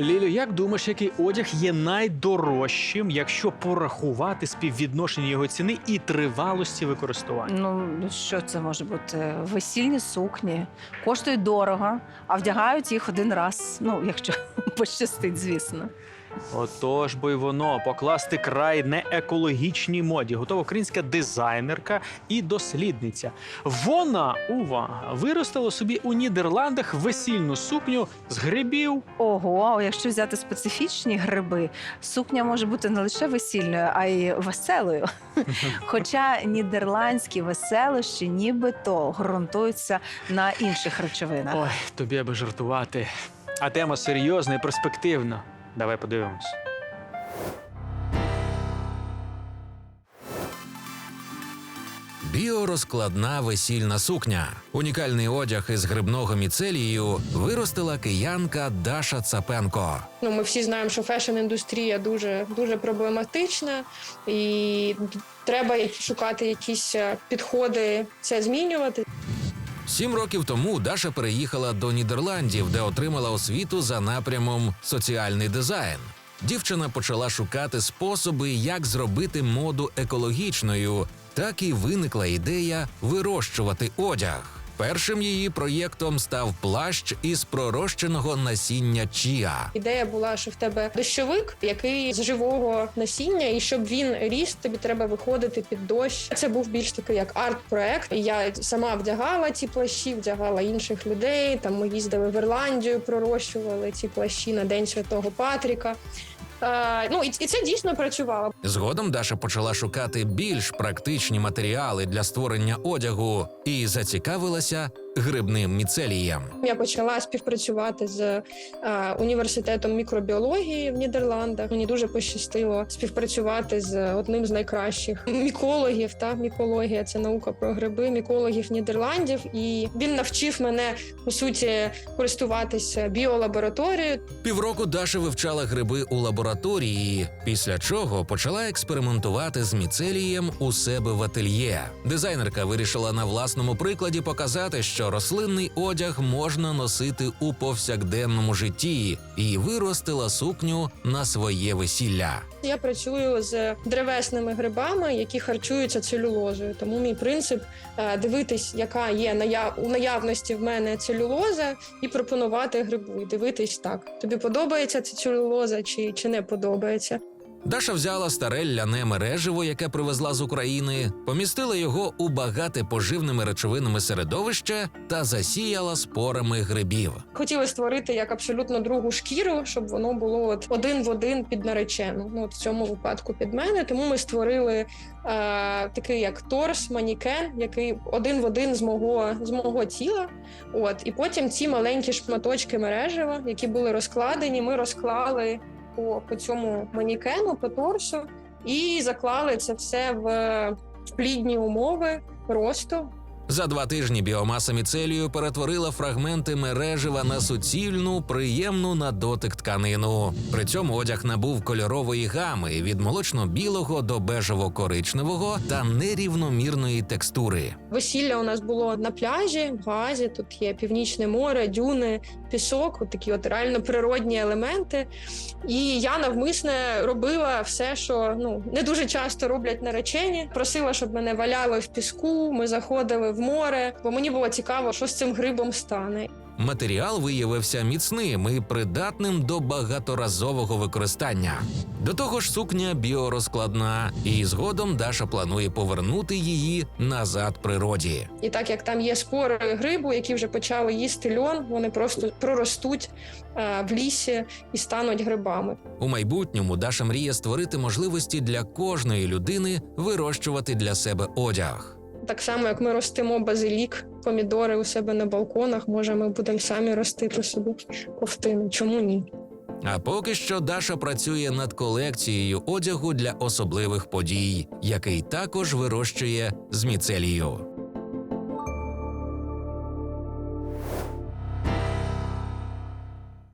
Лілю, як думаєш, який одяг є найдорожчим, якщо порахувати співвідношення його ціни і тривалості використання? Ну що це може бути? Весільні сукні коштують дорого, а вдягають їх один раз. Ну, якщо пощастить, звісно. Отож, бо й воно покласти край неекологічній моді. Готова українська дизайнерка і дослідниця. Вона увага виростила собі у Нідерландах весільну сукню з грибів. Ого, а якщо взяти специфічні гриби, сукня може бути не лише весільною, а й веселою. Хоча нідерландські веселощі нібито ґрунтуються на інших речовинах. Ой, тобі аби жартувати. А тема серйозна і перспективна. Давай подивимось. Біорозкладна весільна сукня. Унікальний одяг із грибного міцелію виростила киянка Даша Цапенко. Ну, ми всі знаємо, що фешн-індустрія дуже дуже проблематична, і треба шукати якісь е, підходи це змінювати. Сім років тому Даша переїхала до Нідерландів, де отримала освіту за напрямом соціальний дизайн. Дівчина почала шукати способи, як зробити моду екологічною. Так і виникла ідея вирощувати одяг. Першим її проєктом став плащ із пророщеного насіння чіа. Ідея була, що в тебе дощовик, який з живого насіння, і щоб він ріс, тобі треба виходити під дощ. Це був більш такий як арт-проект. Я сама вдягала ці плащі, вдягала інших людей. Там ми їздили в Ірландію, пророщували ці плащі на День Святого Патріка. Е, ну і, і це дійсно працювало. Згодом Даша почала шукати більш практичні матеріали для створення одягу і зацікавилася грибним міцелієм. Я почала співпрацювати з е, університетом мікробіології в Нідерландах. Мені дуже пощастило співпрацювати з одним з найкращих мікологів. Та мікологія це наука про гриби, мікологів Нідерландів. І він навчив мене по суті користуватися біолабораторією. Півроку Даша вивчала гриби у лабораторії, після чого почала експериментувати з міцелієм у себе в ательє. Дизайнерка вирішила на власному прикладі показати, що рослинний одяг можна носити у повсякденному житті, і виростила сукню на своє весілля. Я працюю з древесними грибами, які харчуються целюлозою. Тому мій принцип е, дивитись, яка є у наявності в мене целюлоза, і пропонувати грибу. Дивитись так. Тобі подобається ця целюлоза чи, чи не подобається. Даша взяла старе ляне мереживо, яке привезла з України, помістила його у багате поживними речовинами середовище та засіяла спорами грибів. Хотіли створити як абсолютно другу шкіру, щоб воно було от один в один під наречену. Ну от в цьому випадку під мене. Тому ми створили е, такий як торс, манікен, який один в один з мого з мого тіла. От і потім ці маленькі шматочки мережева, які були розкладені, ми розклали по, по цьому манікену, по торсу, і заклали це все в, плідні умови росту. За два тижні біомаса міцелію перетворила фрагменти мережева на суцільну, приємну на дотик тканину. При цьому одяг набув кольорової гами від молочно-білого до бежево-коричневого та нерівномірної текстури. Весілля у нас було на пляжі в Газі. Тут є північне море, дюни, пісок, от такі от реально природні елементи. І я навмисне робила все, що ну не дуже часто роблять наречені. Просила, щоб мене валяли в піску. Ми заходили в море, бо мені було цікаво, що з цим грибом стане. Матеріал виявився міцним і придатним до багаторазового використання. До того ж, сукня біорозкладна, і згодом Даша планує повернути її назад природі. І так як там є спори грибу, які вже почали їсти льон, вони просто проростуть е, в лісі і стануть грибами. У майбутньому Даша мріє створити можливості для кожної людини вирощувати для себе одяг. Так само, як ми ростимо базилік, помідори у себе на балконах, може, ми будемо самі ростити собі ковтину. Чому ні? А поки що Даша працює над колекцією одягу для особливих подій, який також вирощує з міцелію.